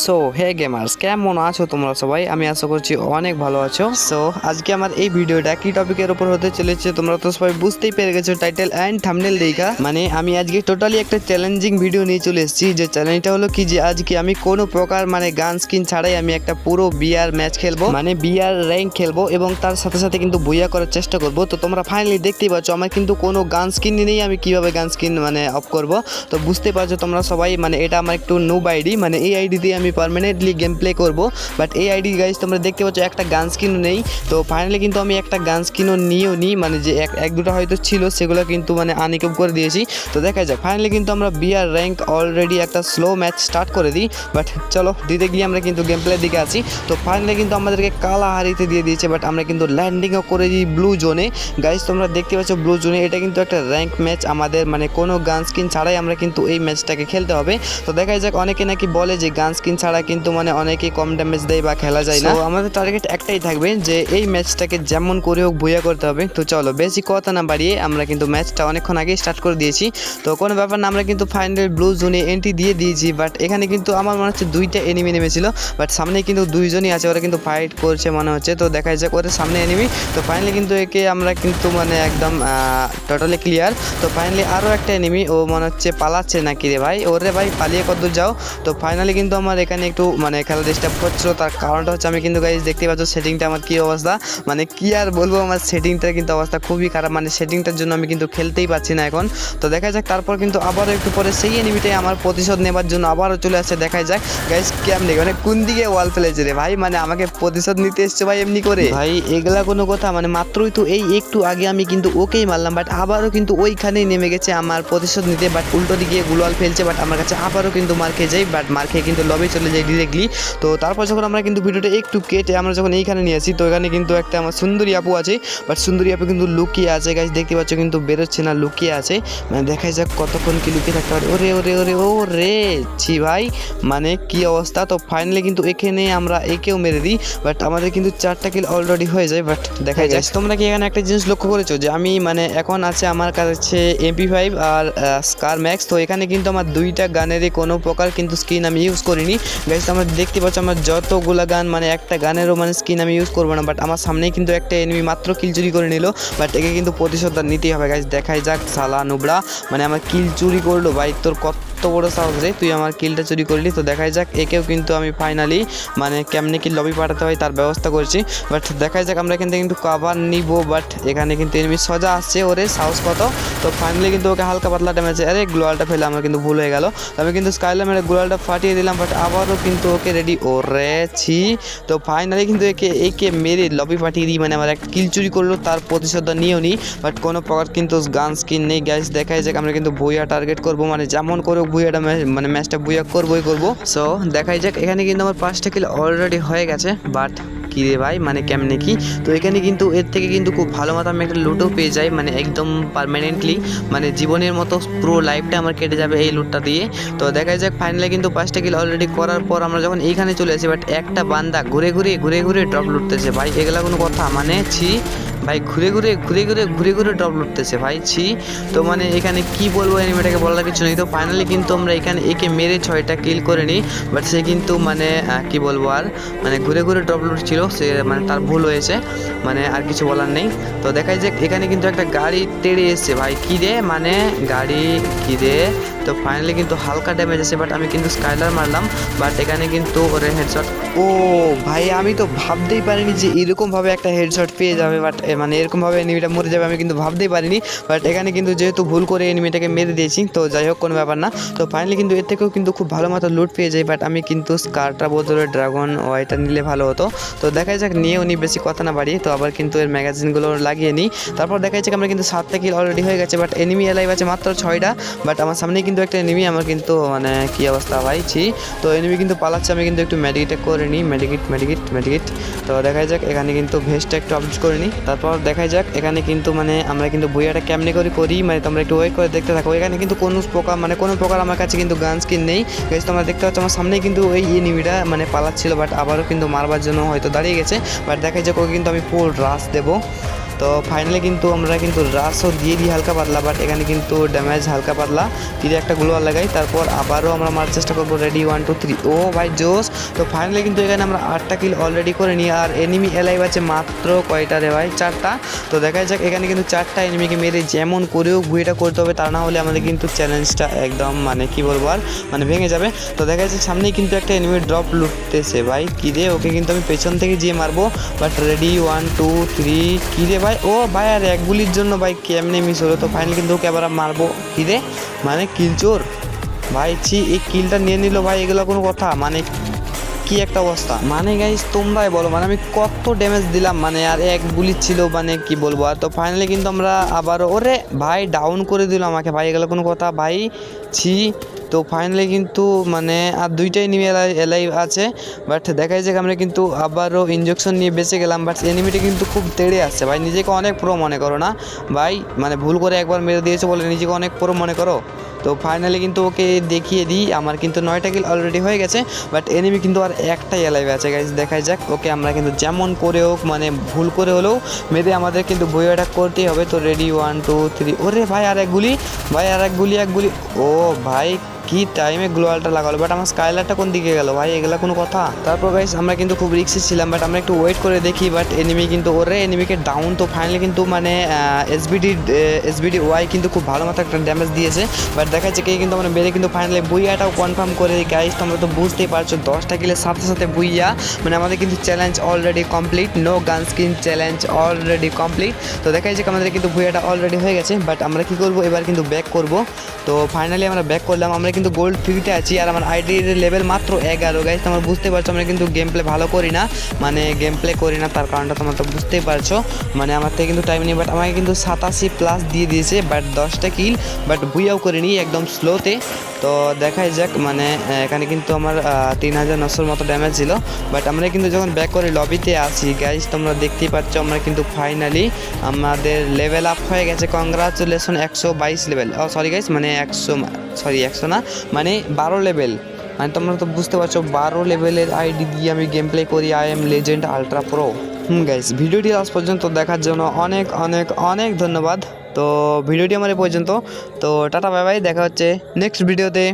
So hey gamers কেমন আছো তোমরা সবাই? আমি আশা করছি অনেক ভালো আছো। সো আজকে আমার এই ভিডিওটা কি টপিকের উপর হতে চলেছে তোমরা তো সবাই বুঝতেই পেরে গেছো টাইটেল অ্যান্ড থামনেল দেখা মানে আমি আজকে টোটালি একটা চ্যালেঞ্জিং ভিডিও নিয়ে চলে এসেছি, যে চ্যালেঞ্জটা হলো কি যে আজকে আমি কোনো প্রকার মানে গান স্কিন ছাড়াই আমি একটা পুরো বিয়ার ম্যাচ খেলব মানে বিয়ার র্যাঙ্ক খেলব এবং তার সাথে সাথে কিন্তু বইয়া করার চেষ্টা করব। তো তোমরা ফাইনালি দেখতেই পাচ্ছ, আমার কিন্তু কোনো গান স্কিন নেই, আমি কীভাবে গান স্কিন মানে অফ করব। তো বুঝতে পারছ তোমরা সবাই মানে এটা আমার একটু নুব আইডি মানে এই আইডি দিয়ে আমি পার্মানেন্টলি গেম প্লে করব বাট এই আইডি গাইজ তোমরা দেখতে পাচ্ছ একটা গান স্কিনও নেই, তো ফাইনালি কিন্তু আমি একটা গান স্কিনও নিয়েও নিই মানে যে এক এক দুটো হয়তো ছিল, সেগুলো কিন্তু মানে আনিকেপ করে দিয়েছি। তো দেখা যাক ফাইনালি কিন্তু আমরা বিয়ার র্যাঙ্ক অলরেডি একটা স্লো ম্যাচ স্টার্ট করে দিই বাট চলো দিতে গিয়ে আমরা কিন্তু গেম প্লের দিকে আছি। তো ফাইনালি কিন্তু আমাদেরকে কালা হারিতে দিয়ে দিয়েছে বাট আমরা কিন্তু ল্যান্ডিংও করে দিই ব্লু জোনে গাইজ তোমরা দেখতে পাচ্ছ ব্লু জোনে এটা কিন্তু একটা র্যাঙ্ক ম্যাচ আমাদের মানে কোনো গান স্কিন ছাড়াই আমরা কিন্তু এই ম্যাচটাকে খেলতে হবে। তো দেখা যাক, অনেকে নাকি বলে যে গান স্কিন ছাড়া কিন্তু মানে অনেকেই কম ড্যামেজ দেয় বা খেলা যায় না। আমাদের টার্গেট একটাই থাকবে যে এই ম্যাচটাকে যেমন করে হোক বইয়া করতে হবে। তো চলো বেশি কথা না বাড়িয়ে আমরা কিন্তু ম্যাচটা অনেকক্ষণ আগে স্টার্ট করে দিয়েছি। তো কোনো ব্যাপার না, আমরা কিন্তু ফাইনাল ব্লু জোনে এন্ট্রি দিয়ে দিয়েছি বাট এখানে কিন্তু আমার মনে হচ্ছে দুইটা এনিমি নেমেছিল বাট সামনে কিন্তু দুইজনই আছে, ওরা কিন্তু ফাইট করছে মনে হচ্ছে। তো দেখা যাক ওদের সামনে এনিমি তো ফাইনালি কিন্তু একে আমরা কিন্তু মানে একদম টোটালি ক্লিয়ার তো ফাইনালি আরও একটা এনিমি ও মনে হচ্ছে পালাচ্ছে নাকি রে ভাই? ওরে ভাই, পালিয়ে কত যাও? তো ফাইনালি কিন্তু আমার এখানে একটু মানে খেলা ডিস্টার্ব করছিল। তার কারণটা হচ্ছে আমি কিন্তু গাইজ দেখতে পাচ্ছ সেটিংটা আমার কী অবস্থা। মানে কি আর বলব, আমার সেটিংটার কিন্তু অবস্থা খুবই খারাপ। মানে সেটিংটার জন্য আমি কিন্তু খেলতেই পারছি না এখন। তো দেখা যাক, তারপর কিন্তু আবারও একটু পরে সেই এনিমিটাই আমার প্রতিশোধ নেবার জন্য আবারও চলে আসছে। দেখা যাক গাইজ কেমনি মানে কোন দিকে ওয়াল ফেলেছে রে ভাই? মানে আমাকে প্রতিশোধ নিতে এসছে ভাই এমনি করে? ভাই, এগুলা কোনো কথা মানে মাত্রই তো এই একটু আগে আমি কিন্তু ওকেই মারলাম বাট আবারও কিন্তু ওইখানেই নেমে গেছে আমার প্রতিশোধ নিতে। বাট উল্টো দিকে গুলাল ফেলছে বাট আমার কাছে আবারও কিন্তু মার খেয়ে যাই বাট মার খেয়ে কিন্তু লবে চলে যাই ডিরেক্টলি তো তারপর যখন আমরা কিন্তু ভিডিওটা একটু কেটে আমরা যখন এইখানে নিয়ে আসি তো এখানে কিন্তু একটা আমার সুন্দরী আপু আছে। বাট সুন্দরী আপু কিন্তু লুকিয়ে আছে গাছ দেখতে পাচ্ছ কিন্তু বেরোচ্ছে না লুকিয়ে আছে। মানে দেখাই যাক কতক্ষণ কি লুকিয়ে থাকতে পারে। ওরে ওরে ওরে ও রে ছি ভাই মানে কি অবস্থা? তো ফাইনালি কিন্তু এখানে আমরা একেও মেরে দিই। বাট আমাদের কিন্তু চারটা কিল অলরেডি হয়ে যায় বাট দেখা যায় তোমরা কি এখানে একটা জিনিস লক্ষ্য করেছ? যে আমি মানে এখন আছে আমার কাছে এমপি ফাইভ আর স্কার ম্যাক্স তো এখানে কিন্তু আমার দুইটা গানেরই কোনো প্রকার কিন্তু স্কিন আমি ইউজ করিনি। গাইজ আমরা দেখতে পাচ্ছি আমার যতগুলা গান মানে একটা গানেরও মানে স্কিন আমি ইউজ করব না বাট আমার সামনেই কিন্তু একটা এনিমি মাত্র কিল চুরি করে নিল বাট একে কিন্তু প্রতিশোধ নিতেই হবে। গাইস দেখাই যাক সালা নুবড়া মানে আমার কিল চুরি করল, ভাই, তোর কত বড় সাহস রে, তুই আমার কিলটা চুরি করলি, তো দেখাই যাক, একেও কিন্তু আমি ফাইনালি মানে কেমনে কি লবি পাঠাতে হয় তার ব্যবস্থা করছি। বাট দেখাই যাক, আমরা এখান কিন্তু কাভার নিব বাট এখানে কিন্তু এনিমি সোজা আসছে, ওরে সাহস কত। তো ফাইনালি কিন্তু ওকে হালকা পাতলা ড্যামেজ আরে গ্লোয়ালটা ফেলে, আমার কিন্তু ভুল হয়ে গেল। আমি কিন্তু স্কাইলা মেরে গ্লোয়ালটা ফাটিয়ে দিলাম বাট আবারও কিন্তু ওকে রেডি ওরে ছি। তো ফাইনালি কিন্তু একে একে মেরে লবি পাঠিয়ে দিই মানে আমার একটা কিল চুরি করল, তার প্রতিশোধটা নিয়েও নিই বাট কোনো প্রকার কিন্তু গান স্কিন নেই গ্যাস দেখাই যাক, আমরা কিন্তু বইয়া টার্গেট করব মানে যেমন করে বুইয়াটা মানে ম্যাচটা বুইয়া করবোই করব সো দেখাই যাক, এখানে কিন্তু আমার পাঁচটা কিল অলরেডি হয়ে গেছে বাট কি রে ভাই মানে কেমনে কি? তো এখানে কিন্তু এর থেকে কিন্তু খুব ভালো মতো আমি একটা লুটও পেয়ে যাই মানে একদম পারমানেন্টলি মানে জীবনের মতো পুরো লাইফটা আমার কেটে যাবে এই লুটটা দিয়ে। তো দেখা যাক ফাইনালি কিন্তু পাঁচটা কিল অলরেডি করার পর আমরা যখন এইখানে চলে আসি বাট একটা বান্দা ঘুরে ঘুরে ঘুরে ঘুরে ড্রপ লুটতেছে। ভাই, এগুলা কোনো কথা? মানে ছি ভাই, ঘুরে ঘুরে ঘুরে ঘুরে ঘুরে ঘুরে ড্রপ লুটতেছে ভাই, ছি, তো মানে এখানে কি বলব এনিমেটাকে বলার কিছু নেই। তো ফাইনালি কিন্তু আমরা এখানে একে মেরে ছয়টা কিল করে নিই বাট সে কিন্তু মানে কি বলব আর মানে ঘুরে ঘুরে ড্রপ লুটছিল সে মানে তার ভুল হয়েছে মানে আর কিছু বলার নেই। তো দেখাই যে এখানে কিন্তু একটা গাড়ি তেড়ে এসছে। ভাই, কি রে? মানে গাড়ি, কি রে? তো ফাইনালি কিন্তু হালকা ড্যামেজ আছে বাট আমি কিন্তু স্কাইলার মারলাম বাট এখানে কিন্তু ওর হেডশট ও ভাই, আমি তো ভাবতেই পারিনি যে এরকমভাবে একটা হেডশট পেয়ে যাবে বাট মানে এরকমভাবে এনিমিটা মরে যাবে, আমি কিন্তু ভাবতেই পারিনি বাট এখানে কিন্তু যেহেতু ভুল করে এনিমিটাকে মেরে দিয়েছি, তো যাই হোক, কোনো ব্যাপার না। তো ফাইনালি কিন্তু এর থেকেও কিন্তু খুব ভালো মতো লুট পেয়ে যাই বাট আমি কিন্তু স্কারটা বদলে ড্রাগন ওয়াইটা নিলে ভালো হতো। তো দেখা যাক, নিয়ে উনি বেশি কথা না বাড়ি তো আবার কিন্তু এর ম্যাগাজিনগুলো লাগিয়ে নিই। তারপর দেখা যাচ্ছে আমরা কিন্তু সাতটা কিল অলরেডি হয়ে গেছে বাট এনিমি এলাইভ আছে মাত্র ছয়টা বাট আমার সামনে কিন্তু একটা এনিমি আমার কিন্তু মানে কি অবস্থা ভাইছি তো এনিমি কিন্তু পালাচ্ছে, আমি কিন্তু একটু মেডিকেটে করে নিই। মেডিকেট মেডিকেট মেডিকেট তো দেখা যাক, এখানে কিন্তু ভেস্টটা একটু আপডেট করে নিই। তারপর দেখা যাক, এখানে কিন্তু মানে আমরা কিন্তু বইয়াটা কেমনে করে করি? মানে তোমরা একটু ওয়েট করে দেখতে থাকো। এখানে কিন্তু কোনো প্রকার মানে কোনো প্রকার আমার কাছে কিন্তু গান স্কিন নেই। গাইজ তোমরা দেখতে পাচ্ছ, আমার সামনেই কিন্তু ওই এনিমিটা মানে পালাচ্ছিল বাট আবারও কিন্তু মারবার জন্য হয়তো দাঁড়িয়ে গেছে। বাট দেখা যাক, ওকে কিন্তু আমি ফুল রাশ দেবো। তো ফাইনালি কিন্তু আমরা কিন্তু রাসও দিয়ে দিই হালকা পাতলা বাট এখানে কিন্তু ড্যামেজ হালকা পাতলা। তীরে একটা গ্লোয়ার লাগাই, তারপর আবারও আমরা মারার চেষ্টা করব রেডি ওয়ান টু থ্রি ও ভাই জোস তো ফাইনালি কিন্তু এখানে আমরা আটটা কিল অলরেডি করে নিই, আর এনিমি এলাইভ আছে মাত্র কয়টা রে ভাই? চারটা। তো দেখা যাক, এখানে কিন্তু চারটা এনিমিকে মেরে যেমন করেও বুয়েটা করতে হবে, তা না হলে আমাদের কিন্তু চ্যালেঞ্জটা একদম মানে কি বলব আর মানে ভেঙে যাবে। তো দেখা যাচ্ছে সামনেই কিন্তু একটা এনিমি ড্রপ লুটতেছে ভাই। কী রে, ওকে কিন্তু আমি পেছন থেকে যেয়ে মারবো but ready one two three কী রে ভাই? ও ভাই, আর এক গুলির জন্য ভাই কেমনে মিস হলো? তো ফাইনালি কিন্তু ওকে আবার মারবো। কী রে? মানে কিলচোর ভাই, ছি, এই কিলটা নিয়ে নিল ভাই, এগুলো কোনো কথা? মানে কি একটা অবস্থা? মানে গাইস তোমরাই বলো মানে আমি কত ড্যামেজ দিলাম মানে আর এক গুলি ছিল মানে কি বলব? আর তো ফাইনালি কিন্তু আমরা আবার ওরে ভাই ডাউন করে দিল আমাকে ভাই, এগুলো কোনো কথা? ভাই, ছি তো ফাইনালি কিন্তু মানে আর দুইটাই নিয়ে এলাই আছে বাট দেখা যাচ্ছে আমরা কিন্তু আবারও ইঞ্জেকশন নিয়ে বেঁচে গেলাম বাট এনিমিটি কিন্তু খুব তেড়ে আসছে। ভাই, নিজেকে অনেক প্রো মনে করো না? ভাই মানে ভুল করে একবার মেরে দিয়েছে বলে নিজেকে অনেক প্রো মনে করো? তো ফাইনালি কিন্তু ওকে দেখিয়ে দিই। আমার কিন্তু নয়টা কিল অলরেডি হয়ে গেছে বাট এনিমি কিন্তু আর একটাই এলাইভ আছে। গাইজ দেখাই যাক, ওকে আমরা কিন্তু যেমন করে হোক মানে ভুল করে হলেও মেরে আমাদের কিন্তু বই অ্যাটাক করতেই হবে। তো রেডি ওয়ান টু থ্রি ওরে ভাই, আর এক গুলি, ভাই, আর এক গুলি এক গুলি। ও ভাই, কি টাইমে গ্লোয়ালটা লাগালো। বাট আমার স্কাইলারটা কোন দিকে গেল? ভাই, এগুলা কোনো কথা? তারপর গাইস আমরা কিন্তু খুব রিক্সে ছিলাম বাট আমরা একটু ওয়েট করে দেখি। বাট এনিমি কিন্তু, ওরে এনিমিকে ডাউন তো ফাইনালি কিন্তু মানে এসবিডি এসবিডি ওয়াই কিন্তু খুব ভালো মতো একটা ড্যামেজ দিয়েছে। বাট দেখা যাচ্ছে কে কিন্তু আমরা বেড়ে কিন্তু ফাইনালি বুইয়াটাও কনফার্ম করে গাইস তোমরা তো বুঝতেই পারছ, দশটা কিলের সাথে সাথে বুইয়া মানে আমাদের কিন্তু challenge already complete no gun skin challenge already complete তো দেখা যাচ্ছে আমাদের কিন্তু বুইয়াটা অলরেডি হয়ে গেছে বাট আমরা কি করব? এবার কিন্তু ব্যাক করব। তো ফাইনালি আমরা ব্যাক করলাম, আমরা কিন্তু গোল্ড ফ্রিতে আছি, আর আমার আইডির লেভেল মাত্র এগারো। গাইজ তোমরা বুঝতে পারছ, আমরা কিন্তু গেম প্লে ভালো করি না মানে গেম প্লে করি না, তার কারণটা তোমরা তো বুঝতেই পারছ। মানে আমার থেকে কিন্তু টাইম নেই বাট আমাকে কিন্তু সাতাশি প্লাস দিয়ে দিয়েছে বাট দশটা কিল বাট বুইয়াও করিনি একদম স্লোতে তো দেখাই যাক মানে এখানে কিন্তু আমার তিন হাজার নশোর মতো ড্যামেজ ছিল। বাট আমরা কিন্তু যখন ব্যাক করে লবিতে আসি গাইজ তোমরা দেখতেই পাচ্ছ আমরা কিন্তু ফাইনালি আমাদের লেভেল আপ হয়ে গেছে। কংগ্রাচুলেশন একশো বাইশ লেভেল ও সরি গাইজ মানে একশো সরি একশো না মানে বারো লেভেল মানে তোমরা তো বুঝতে পারছ, বারো লেভেলের আইডি দিয়ে আমি গেম প্লে করি। I am legend ultra pro hmm guys ভিডিওটি আজ পর্যন্ত দেখার জন্য অনেক অনেক অনেক ধন্যবাদ। তো ভিডিওটি আমার এই পর্যন্ত। তো টাটা বাই বাই দেখা হচ্ছে নেক্সট ভিডিওতে